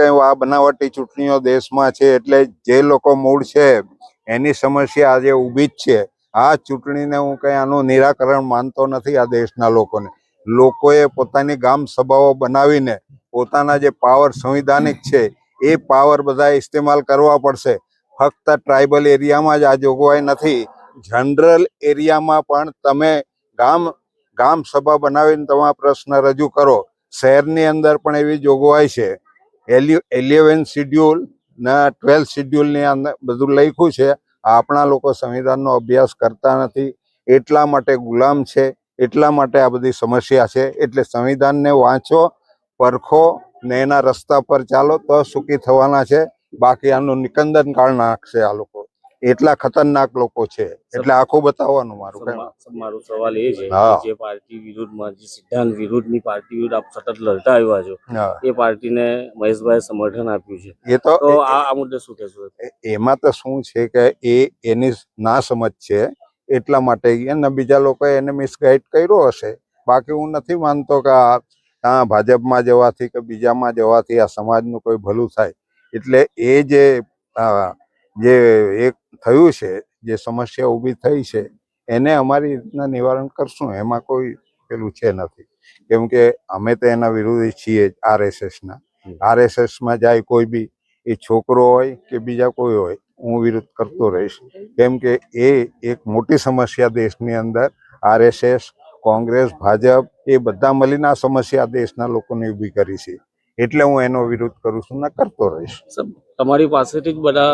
કઈ આ બનાવટી ચૂંટણીઓ દેશમાં છે એટલે જે લોકો મૂળ છે, એની સમસ્યા આજે ઊભી જ છે. આ ચૂંટણીને હું કઈ આનું નિરાકરણ માનતો નથી આ દેશના લોકોને. લોકોએ પોતાની ગામ સભાઓ બનાવીને પોતાના જે પાવર સંવિધાનિક છે, એ પાવર બધા ઇસ્તેમાલ કરવા પડશે. ફક્ત ટ્રાઇબલ એરિયામાં જ આ જોગવાઈ નથી. જનરલ એરિયામાં પણ તમે ગામ ગામ સભા બનાવીને તમારા પ્રશ્ન રજૂ કરો. શહેરની અંદર પણ એવી જોગવાઈ છે. એલિવેન શિડ્યુલ ને ટ્વેલ્થ શિડ્યુલની અંદર બધું લખ્યું છે. આપણા લોકો સંવિધાનનો અભ્યાસ કરતા નથી. એટલા માટે ગુલામ છે. એટલા માટે આ બધી સમસ્યા છે. એટલે સંવિધાનને વાંચો, પરખો ને એના રસ્તા પર ચાલો તો સુખી થવાના છે. બાકી આનું નિકંદન કાળ નાખશે આ લોકો. એટલા ખતરનાક લોકો છે. એટલે આખું બતાવવાનું મારું મારો સવાલ એ છે જે પાર્ટી વિરુદ્ધમાં જે સિદ્ધાંત વિરુદ્ધની પાર્ટી વિરુદ્ધ આપ સતત લડતા આવ્યા છો એ પાર્ટીને મહેશભાઈ સમર્થન આપ્યું છે. એ તો આ મુદ્દે શું કહેશો? એમાં તો શું છે કે એ એની ના સમજ છે એટલા માટે અને બીજા લોકોએ એને મિસગાઈડ કર્યો હશે. બાકી હું નથી માનતો કે આ ભાજપમાં જવાથી કે બીજામાં જવાથી આ સમાજનું કોઈ ભલું થાય. એટલે એ જે જે એક થયું છે જે સમસ્યા ઊભી થઈ છે એને અમારી રીતના નિવારણ કરશું એમાં કોઈ પેલું છે નથી. કેમ કે અમે તો એના વિરોધી છીએ જ આરએસએસના. આરએસએસમાં જાય કોઈ બી એ છોકરો હોય કે બીજા કોઈ હોય હું વિરોધ કરતો રહીશ. કેમ કે એ એક મોટી સમસ્યા દેશની અંદર આરએસએસ કોંગ્રેસ ભાજપ એ બધા મળીને આ સમસ્યા દેશના લોકોને ઊભી કરી છે. એટલે હું એનો વિરોધ કરું છું ને કરતો રહીશ. તમારી પાસેથી જ બધા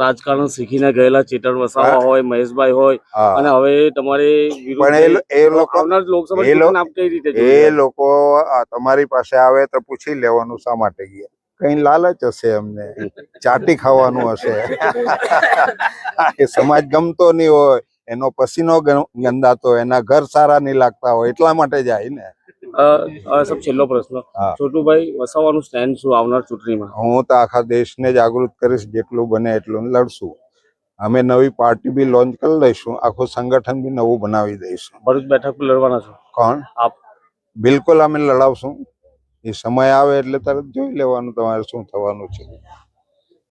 રાજકારણ શીખીને ગયેલા ચેતન વસાવા હોય મહેશભાઈ હોય અને હવે તમારે એ લોકો લોકસભા એ લો- ચૂંટણી આપ કઈ રીતે એ લોકો તમારી પાસે આવે તો પૂછી લેવાનું શા માટે ગયા? કઈ લાલચ હશે એમને ચાટી ખાવાનું હશે? સમાજ ગમતો નહીં હોય એનો પસીનો ગંદાતો એના ઘર સારા નહીં લાગતા હોય એટલા માટે જાય ને. અ, અ, છેલ્લો પ્રશ્ન. છોટુભાઈ વસાવાનું સ્ટેન્ડ શું આવનાર ચૂંટણીમાં? હું તો આખા દેશને જાગૃત કરીશ જેટલું બને એટલું લડશું. અમે નવી પાર્ટી બી લોન્ચ કરી લઈશું આખું સંગઠન બી નવું બનાવી દઈશું. ભરૂચ બેઠક પર લડવાના છો? કોણ? આપ. બિલકુલ અમે લડાવશું. એ સમય આવે એટલે તરત જોઈ લેવાનું તમારે શું થવાનું છે.